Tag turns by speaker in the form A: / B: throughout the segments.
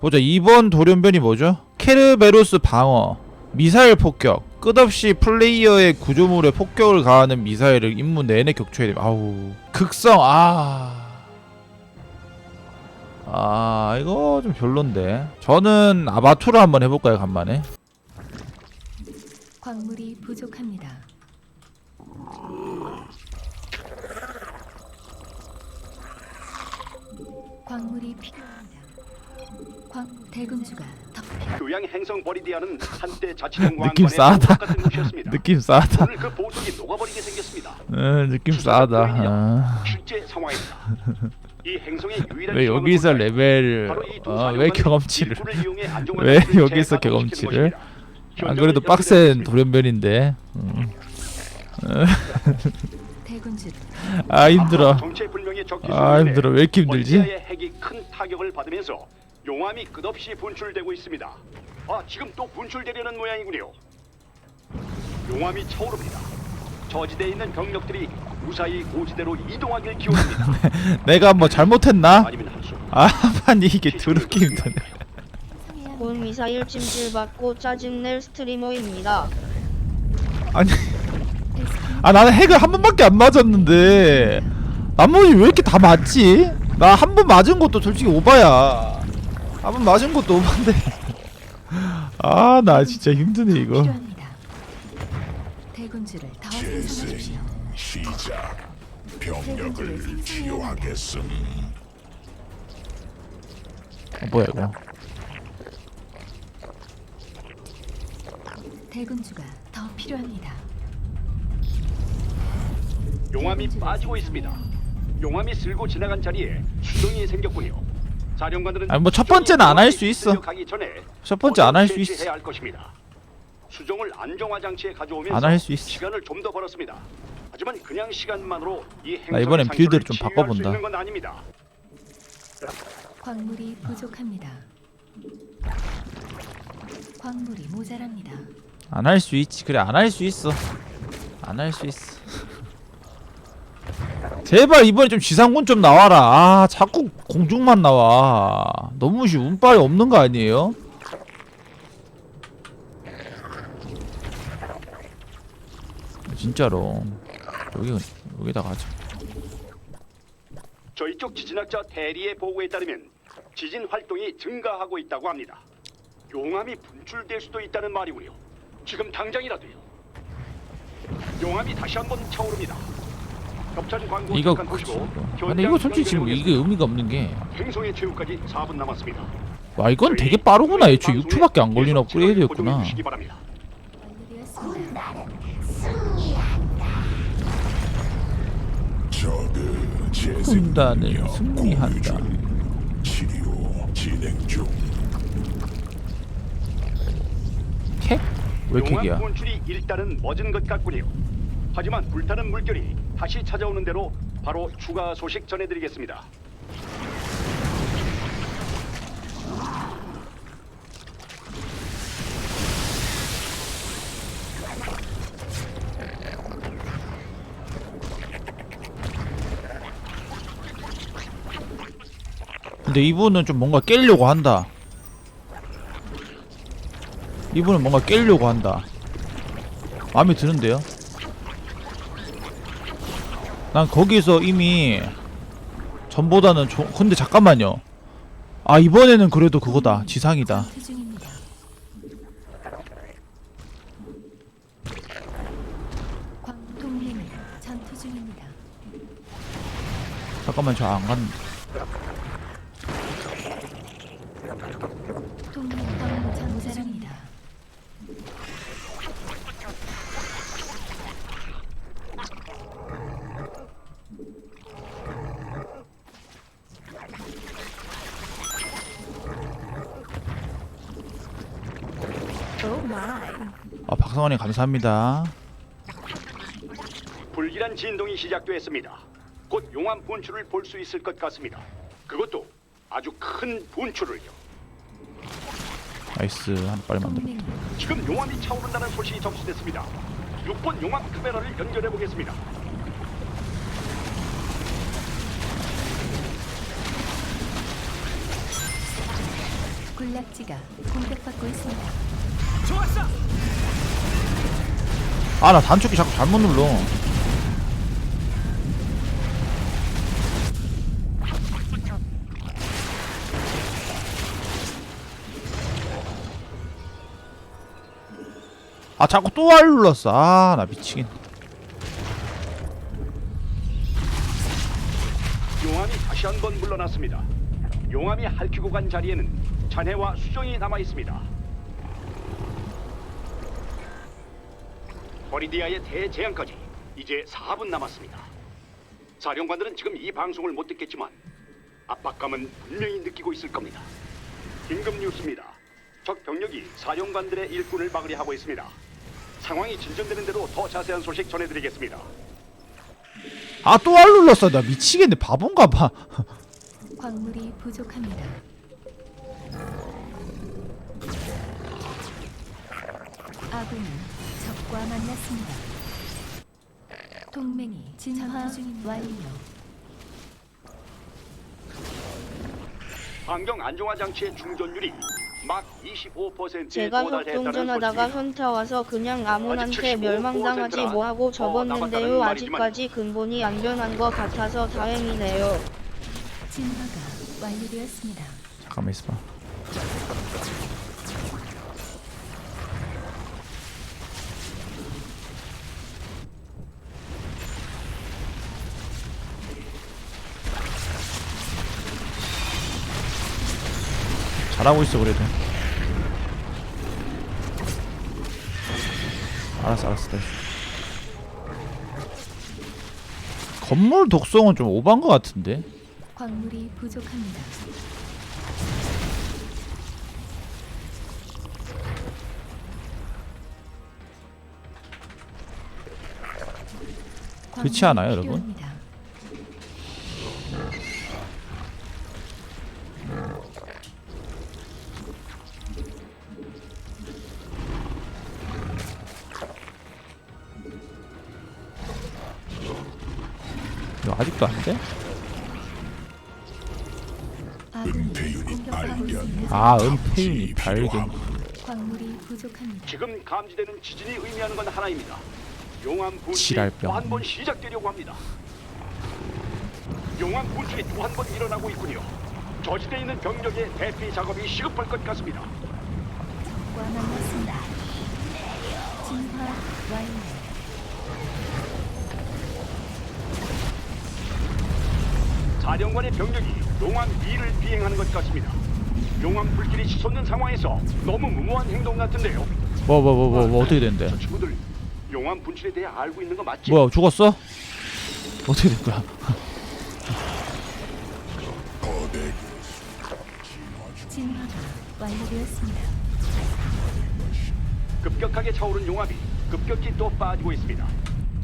A: 보자 2번 돌연변이 뭐죠? 케르베로스 방어 미사일 폭격 끝없이 플레이어의 구조물에 폭격을 가하는 미사일을 임무 내내 격추해야 돼 아우 극성 아... 아 이거 좀 별론데 저는 아바투르 한번 해볼까요 간만에
B: 광물이 부족합니다. 광물이 필요합니다. 광 대군주가 더 필요.
C: 교양 행성 버리디아는 한때 자치령
A: 느낌
C: 왕관의
A: 싸하다.
C: 똑같은 곳이었습니다.
A: 느낌 싸다
C: 오늘 그 보석이 녹아버리게 생겼습니다.
A: 음, 느낌 싸다 아.
C: 실제 상황입니다. 이 행성의 유일한
A: 왜 여기서
C: 바로 이두
A: 어,
C: 사령관은
A: 왜 경험치를
C: 일부를 이용해 안정환
A: 왜 여기서 경험치를?
C: 시키는 것입니다.
A: 안 그래도
C: 현장은
A: 빡센. 돌연변인데 음.
B: 대군주
A: 아 힘들어
C: 정체불명의 적기
A: 아 힘들어 왜 이렇게 힘들지?
C: 버리디아의 핵이 큰 타격을 받으면서 용암이 끝없이 분출되고 있습니다. 아 지금 또 분출되려는 모양이군요. 용암이 차오릅니다. 저지대에 있는 병력들이 무사히 고지대로 이동하길 기원합니다.
A: 내가 뭐 잘못했나?
C: 아니면
A: 아 아니 이게 더럽게 힘드네
D: 본 미사일 찜질 받고 짜증낼 스트리머입니다.
A: 아니 아 나는 핵을 한 번밖에 안 맞았는데 나머지 왜 이렇게 다 맞지? 나 한 번 맞은 것도 솔직히 오바야 한번 맞은 것도 오바인데 아 나 진짜 힘드네 이거
B: 필요합니다. 대군주를 더 생성하십시오.
E: 시작 병력을 치유하겠음
A: 어, 뭐야 이거
B: 대군주가 더 필요합니다.
C: 용암이 빠지고 있습니다. 용암이 쓸고 지나간 자리에 수정이 생겼군요. 사령관들은
A: 아니, 뭐첫 번째는 안할수 있어.
C: 가기 전에
A: 첫 번째 안 할수
C: 어떻게
A: 있어.
C: 해야 할 것입니다. 수정을 안정화 장치에 가져오면서
A: 안할수 있어.
C: 시간을 좀 더 벌었습니다. 하지만 그냥 시간만으로
A: 이나
C: 행성의
A: 이번엔 빌드를
C: 좀수
A: 바꿔본다.
C: 건 아닙니다.
B: 광물이 부족합니다. 광물이 모자랍니다.
A: 안 할 수 있지 그래 안 할 수 있어 안 할 수 있어 제발 이번에 좀 지상군 좀 나와라 아 자꾸 공중만 나와 너무 시 운빨이 없는 거 아니에요? 진짜로 여기 여기다가 하자
C: 저희 쪽 지진학자 대리의 보고에 따르면 지진 활동이 증가하고 있다고 합니다. 용암이 분출될 수도 있다는 말이군요. 지금 당장이라도요. 용암이 다시 한번 차오릅니다.
A: 이거 그치
C: 보시고
A: 이거 근데 이거 솔직히 지금 이게 의미가 없는 게
C: 행성의 최후까지 4분 남았습니다.
A: 와 이건 되게 빠르구나 애초에 6초밖에 안 걸리는 업그레이드였구나 군단은 승리한다.
E: 공유 중. 치료 진행 중
A: 캡? 왜?
C: 분출이 일단은 멎은 것 같군요. 하지만 불타는 물결이 다시 찾아오는 대로 바로 추가 소식 전해드리겠습니다.
A: 근데 이분은 좀 뭔가 깨려고 한다. 이분은 뭔가 깨려고 한다. 마음에 드는데요? 난 거기서 이미 전보다는 조... 근데 잠깐만요. 아 이번에는 그래도 그거다. 지상이다. 잠깐만 저안갔 성환님 감사합니다.
C: 불길한 진동이 시작됐습니다. 곧 용암 분출을 볼 수 있을 것 같습니다. 그것도 아주 큰 분출을요.
A: 나이스 한 빨리 만들어.
C: 지금 용암이 차오른다는 소식이 접수됐습니다. 6번 용암 카메라를 연결해 보겠습니다.
B: 군락지가 공격받고 있습니다.
A: 아 나 단축키 자꾸 잘못 눌러 아 자꾸 또 R 눌렀어 아 나 미치겠네
C: 용암이 다시 한 번 물러났습니다. 용암이 핥히고 간 자리에는 잔해와 수정이 남아 있습니다. 버리디아의 대재앙까지 이제 4분 남았습니다. 사령관들은 지금 이 방송을 못 듣겠지만 압박감은 분명히 느끼고 있을 겁니다. 긴급 뉴스입니다. 적 병력이 사령관들의 일꾼을 막으려 하고 있습니다. 상황이 진전되는 대로 더 자세한 소식 전해드리겠습니다.
A: 아또 R 눌렀어 나 미치겠네 바본가 봐
B: 광물이 부족합니다. 아군이 적과 만났습니다. 동맹이 진화 완료.
C: 환경 안정화 장치의 충전율이 막 25%에
D: 제가 협동전하다가
C: 소식입니다.
D: 현타 와서 그냥 아무한테 멸망당하지
C: 75%라
D: 뭐하고 접었는데요. 아직까지 근본이 안 변한 것 같아서 다행이네요.
B: 진화가 완료되었습니다.
A: 잠깐만 있어봐 잘하고 있어 그래도 알았어 알았어 됐어. 건물 독성은 좀 오반 것 같은데
B: 광물이 부족합니다.
A: 그렇지 않아요, 여러분? 아
E: 은폐 유닛 발견.
B: 광물이 부족합니다.
C: 지금 감지되는 지진이 의미하는 건 하나입니다. 용암 분출이
A: 지랄병.
C: 또 한 번 시작되려고 합니다. 용암 분출이 또 한 번 일어나고 있군요. 저지대에 있는 병력의 대피 작업이 시급할 것 같습니다.
B: 적과 만났습니다. 진화 완료.
C: 사령관의 병력이 용암 위를 비행하는 것 같습니다. 용암 불길이 치솟는 상황에서 너무 무모한 행동 같은데요.
A: 뭐 뭐 뭐 뭐 뭐, 어떻게 된대
C: 저 친구들 용암 분출에 대해 알고 있는 거 맞지?
A: 뭐야 죽었어? 어떻게 된 거야?
E: 거대
B: 진화가 완료되었습니다.
C: 급격하게 차오른 용암이 급격히 또 빠지고 있습니다.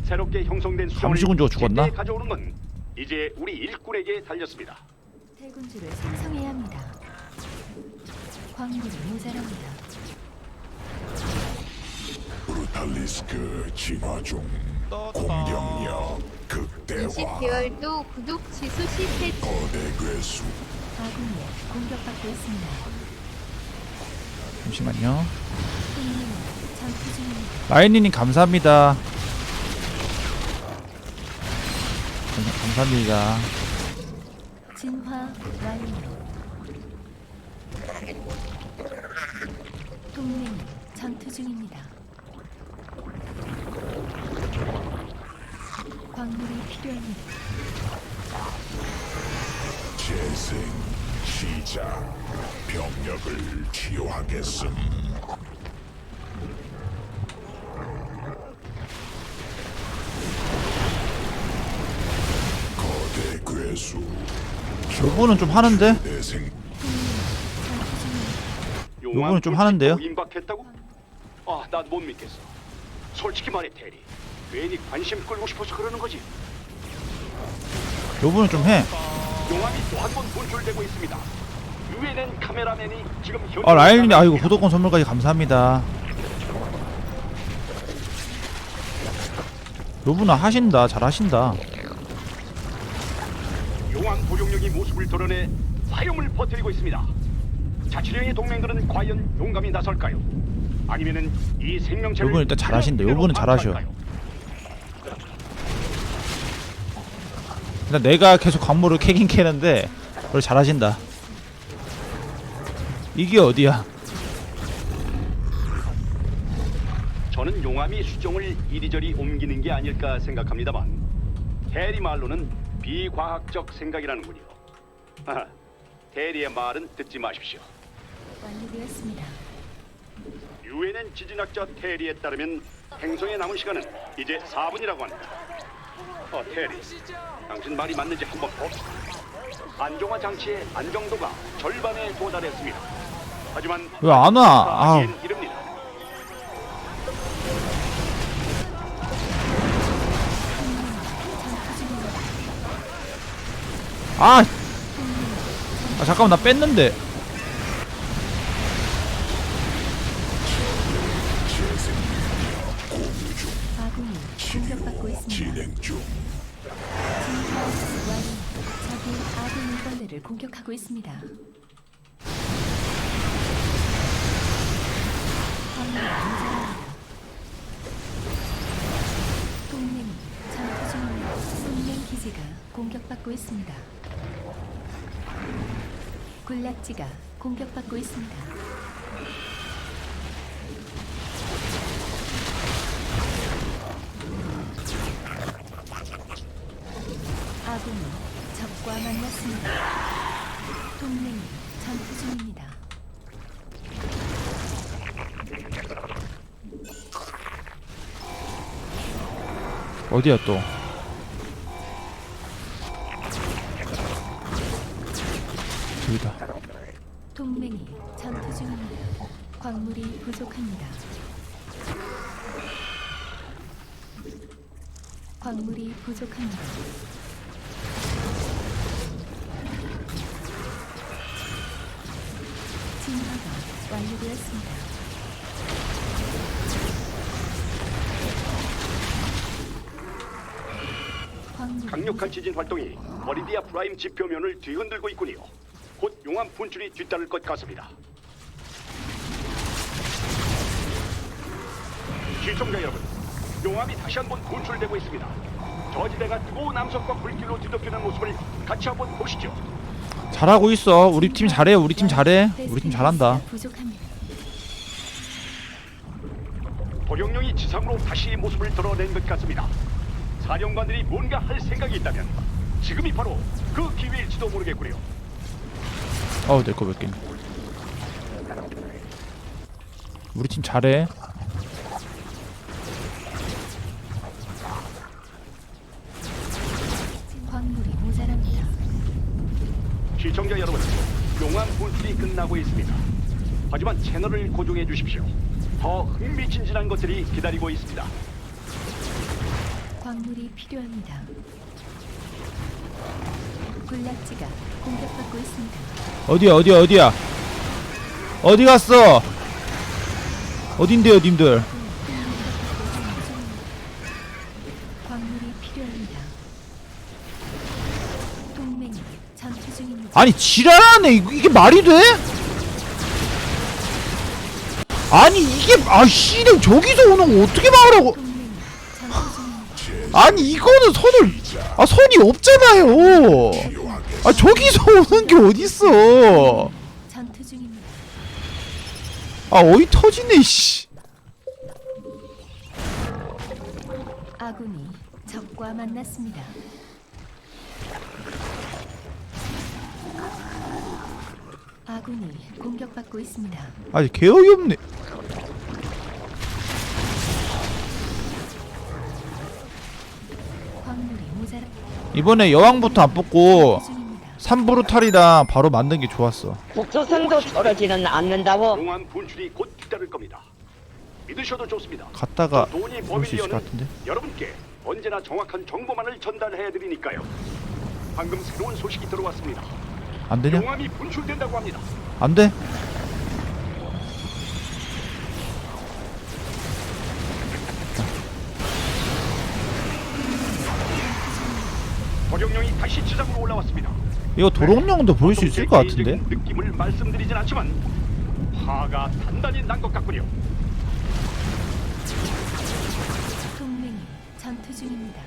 C: 새롭게 형성된 수정을
A: 저거 죽었나?
C: 제때 가져오는 건 이제 우리 일꾼에게 달렸습니다.
B: 대군주를 생성해야 합니다. 광물이 모자랍니다.
E: 브루탈리스크 진화 중 공격력 극대화
F: 20개월도 구독 지수 10회
E: 거대 괴수
B: 아군이 공격받고 있습니다.
A: 잠시만요
B: 동맹이 전투 중입니다.
A: 라인님 감사합니다 감- 감사합니다
B: 진화 완료. 동맹이 전투 중입니다. 광물이 필요합니다.
E: 재생 시작 병력을 치유하겠음 거대 괴수
A: 요거는 좀 하는데?
E: 대생
A: 요거는 좀 하는데요?
C: 임박했다고? 아, 난 못 믿겠어. 솔직히 말해, 테리. 괜히 관심 끌고 싶어서 그러는 거지.
A: 요거는 좀해
C: 용암이 또 한 번 분출되고 있습니다. 유엔엔 카메라맨이 지금 현
A: 아 라인님 아이고 구독권 선물까지 감사합니다 요분아 하신다 잘 하신다
C: 용암 도룡령이 모습을 드러내 화염을 퍼뜨리고 있습니다. 자치령의 동맹들은 과연 용감히 나설까요? 아니면은 이 생명체를
A: 요분은 일단 잘하신다. 요분은 잘하셔. 일단 내가 계속 광물을 캐긴 캐는데 그걸 잘하신다. 이게 어디야?
C: 저는 용암이 수종을 이리저리 옮기는 게 아닐까 생각합니다만 대리 말로는 비과학적 생각이라는군요. 대리의 말은 듣지 마십시오.
B: 완료되었습니다.
C: 유엔엔 지진학자 테리에 따르면 행성에 남은 시간은 이제 4분이라고 합니다. 어, 테리, 당신 말이 맞는지 한번 봅시다. 안정화 장치의 안정도가 절반에 도달했습니다. 하지만
A: 왜 안 와?
C: 하기엔 이릅니다.
A: 아, 아 잠깐만 나 뺐는데.
B: 일벌레를 공격하고 있습니다. 동맹이 전투 중입니다. 동맹 기지가 공격받고 있습니다. 군락지가 공격받고 있습니다.
A: 어디야 또? 저기다.
B: 동맹이 전투 중입니다. 광물이 부족합니다. 광물이 부족합니다. 진화가 완료되었습니다.
C: 강력한 지진 활동이 버리디아 프라임 지표면을 뒤흔들고 있군요. 곧 용암 분출이 뒤따를 것 같습니다. 시청자 여러분, 용암이 다시 한번 분출되고 있습니다. 저지대가 뜨거운 남성과 불길로 뒤덮이는 모습을 같이 한번 보시죠.
A: 잘하고 있어. 우리 팀 잘해. 우리 팀 잘해. 우리 팀 잘한다.
C: 도령령이 지상으로 다시 모습을 드러낸 것 같습니다. 사령관들이 뭔가 할 생각이 있다면 지금이 바로 그 기회일지도 모르겠군요.
A: 어우 내 거 몇 개네. 우리 팀 잘해.
B: 광물이 모자랍니다.
C: 시청자 여러분, 용암 분출이 끝나고 있습니다. 하지만 채널을 고정해 주십시오. 더 흥미진진한 것들이 기다리고 있습니다.
B: 광물이 필요합니다. 군락지가 공격받고 있습니다.
A: 어디야 어디야 어디야? 어디 갔어? 어딘데요 님들?
B: 광물이 필요합니다. 동맹이 전투 중입니다.
A: 아니 지랄하네 이게 말이 돼? 아니 이게 아씨 저기서 오는 거 어떻게 막으라고 아니 이거는 선을 아 선이 없잖아요 아 저기서 오는 게 어딨어. 아 어이 터지네 씨
B: 아군이 적과 만났습니다. 아군이 공격받고 있습니다.
A: 아니 개어이 없네 이번에 여왕부터 안 뽑고
B: 중입니다.
A: 삼브루탈이랑 바로 만든 게 좋았어
G: 국토성도 떨어지는 않는다고
C: 용암 분출이 곧 뒤따를 겁니다. 믿으셔도 좋습니다.
A: 갔다가
C: 돈이
A: 수 있을 것 같은데
C: 여러분께 언제나 정확한 정보만을 전달해 드리니까요. 방금 새로운 소식이 들어왔습니다.
A: 안 되냐?
C: 용암이 분출된다고 합니다.
A: 안 돼?
C: 이.
A: 이거 도롱뇽도 보일 수 있을 것 같은데
C: 느낌을 말씀드리진 않지만 화가 단단히 난 것 같군요.
B: 동맹이 전투 중입니다.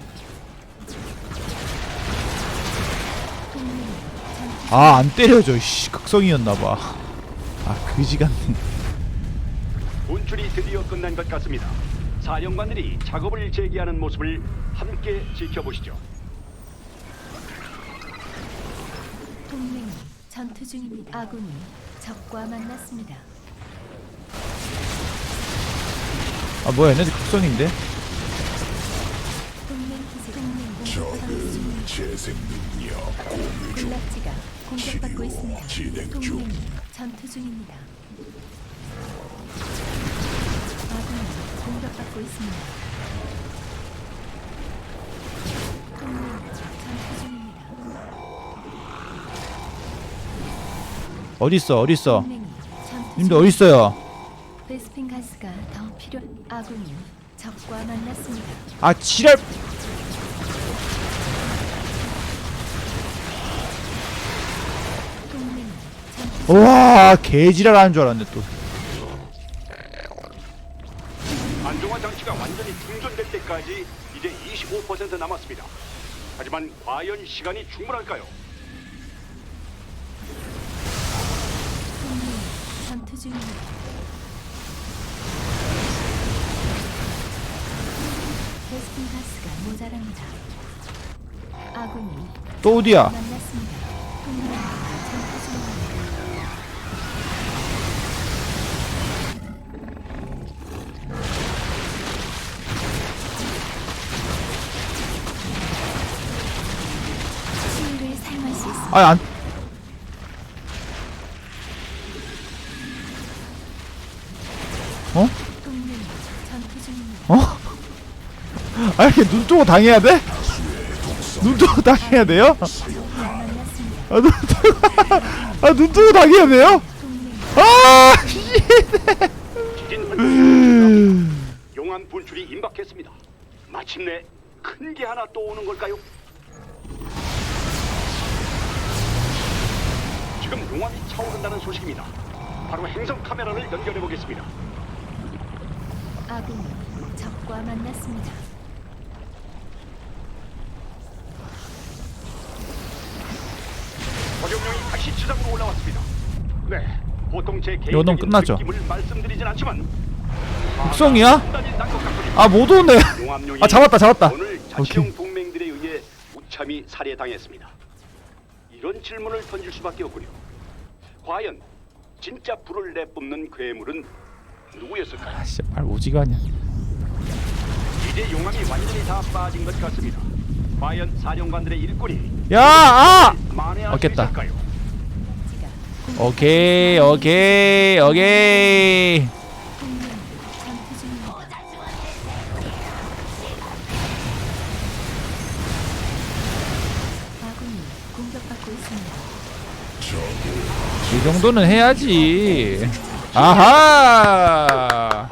B: 동맹이 전투
A: 아안 때려져 씨 극성이었나봐 아 그지같네
C: 분출이 드디어 끝난 것 같습니다. 사령관들이 작업을 재개하는 모습을 함께 지켜보시죠.
B: 동맹이 전투 중입니다. 아군이 적과 만났습니다.
A: 아 뭐야 얘네들 극성인데
B: 동맹
E: 적은. 재생 능력 공유 중
B: 군락지가 공격받고
E: 치료
B: 있습니다.
E: 진행 중.
B: 동맹이 전투 중입니다. 아군이 공격받고 있습니다.
A: 어딨어 어딨어 님들
B: 중-
A: 어딨어요
B: 베스핀 가스가 더 필요. 아군이 적과 만났습니다.
A: 아 지랄
B: 동맹이 전투 중-
A: 와 개지랄 하는 줄 알았네 또
C: 안정화 장치가 완전히 충전될 때까지 이제 25% 남았습니다. 하지만 과연 시간이 충분할까요?
B: 베스핀 가스가 모자랍니다. 아군이
A: 또 어디야
B: 만났습니다. 동맹이 전투 중입니다. 치유를 사용할 수 있습니다.
A: 아안 어? 어? 아 이렇게 눈 뜨고 당해야 돼? 눈 뜨고 당해야 돼요? 아, 눈 뜨고 아, 눈 뜨고 당해야 돼요? 아,
C: 용암 분출이 임박했습니다. 마침내 큰 게 하나 또 오는 걸까요? 지금 용암이 차오른다는 소식입니다. 바로 행성 카메라를 연결해 보겠습니다.
B: 아군이 적과 만났습니다.
C: 적용령이 다시 지상으로 올라왔습니다. 네, 보통 제 개인적인
A: 끝났죠.
C: 느낌을 말씀드리진 않지만 같군요.
A: 아못 오네
C: 용암용이
A: 아 잡았다 잡았다
C: 오늘 자치령 동맹들에 의해 무참히 살해당했습니다. 이런 질문을 던질 수밖에 없군요. 과연 진짜 불을 내뿜는 괴물은 누구였을까요?
A: 아 진짜 말 않냐
C: 이제 용암이 완전히 다 빠진 것 같습니다. 과연 사령관들의 일꾼이
A: 야 아!
C: 만회할 수. 있을까요?
B: 지가
A: 오케이 오케이 오케이.
B: 아군이 공격받고 있습니다.
A: 이 정도는 해야지 아하